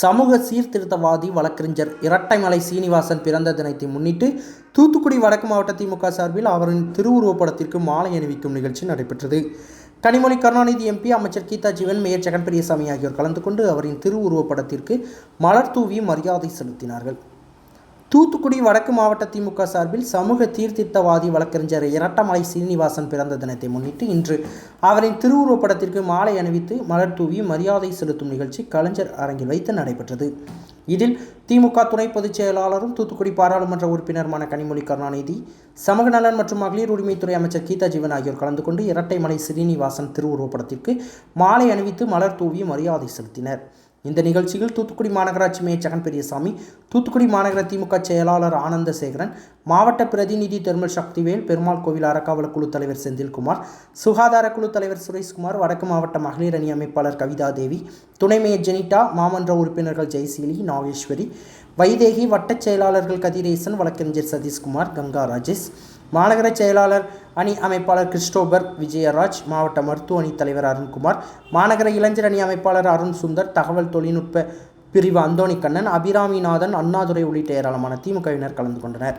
சமூக சீர்திருத்தவாதி வழக்கறிஞர் இரட்டைமலை சீனிவாசன் பிறந்த தினத்தை முன்னிட்டு தூத்துக்குடி வடக்கு மாவட்ட திமுக சார்பில் அவரின் திருவுருவப்படத்திற்கு மாலை அணிவிக்கும் நிகழ்ச்சி நடைபெற்றது. கனிமொழி கருணாநிதி எம்பி அமைச்சர் கீதா ஜீவன் மேயர் ஜெகன் பெரியசாமி ஆகியோர் கலந்து கொண்டு அவரின் திருவுருவப்படத்திற்கு மலர் தூவி மரியாதை செலுத்தினார்கள். தூத்துக்குடி வடக்கு மாவட்ட திமுக சார்பில் சமூக தீர்த்தித்தவாதி வழக்கறிஞர் இரட்டமலை சீனிவாசன் பிறந்த தினத்தை முன்னிட்டு இன்று அவரின் திருவுருவப்படத்திற்கு மாலை அணிவித்து மலர் தூவி மரியாதை செலுத்தும் நிகழ்ச்சி கலைஞர் அரங்கில் வைத்து நடைபெற்றது. இதில் திமுக துணை பொதுச் செயலாளரும் தூத்துக்குடி பாராளுமன்ற உறுப்பினருமான கனிமொழி கருணாநிதி சமூக நலன் மற்றும் மகளிர் உரிமைத்துறை அமைச்சர் கீதா ஜீவன் ஆகியோர் கலந்து கொண்டு இரட்டைமலை ஸ்ரீனிவாசன் திருவுருவப்படத்திற்கு மாலை அணிவித்து மலர் தூவி மரியாதை செலுத்தினர். இந்த நிகழ்ச்சியில் தூத்துக்குடி மாநகராட்சி மேயர் ஜெகன் பெரியசாமி தூத்துக்குடி மாநகர திமுக செயலாளர் ஆனந்தசேகரன் மாவட்ட பிரதிநிதி தெர்மல் சக்திவேல் பெருமாள் கோவில் அறக்காவல் குழு தலைவர் செந்தில்குமார் சுகாதார குழு தலைவர் சுரேஷ்குமார் வடக்கு மாவட்ட மகளிர் அணி அமைப்பாளர் கவிதா தேவி துணை மேயர் ஜெனிட்டா மாமன்ற உறுப்பினர்கள் ஜெய்சீலி நாகேஸ்வரி வைதேகி வட்டச் செயலாளர்கள் கதிரேசன் வழக்கறிஞர் சதீஷ்குமார் கங்கா ராஜேஷ் மாநகர செயலாளர் அணி அமைப்பாளர் கிறிஸ்டோபர் விஜயராஜ் மாவட்ட மருத்துவ அணி தலைவர் அருண்குமார் மாநகர இளைஞர் அணி அமைப்பாளர் அருண் சுந்தர் தகவல் தொழில்நுட்ப பிரிவு அந்தோணி கண்ணன் அபிராமிநாதன் அண்ணாதுரை உள்ளிட்ட ஏராளமான திமுகவினர் கலந்து கொண்டனர்.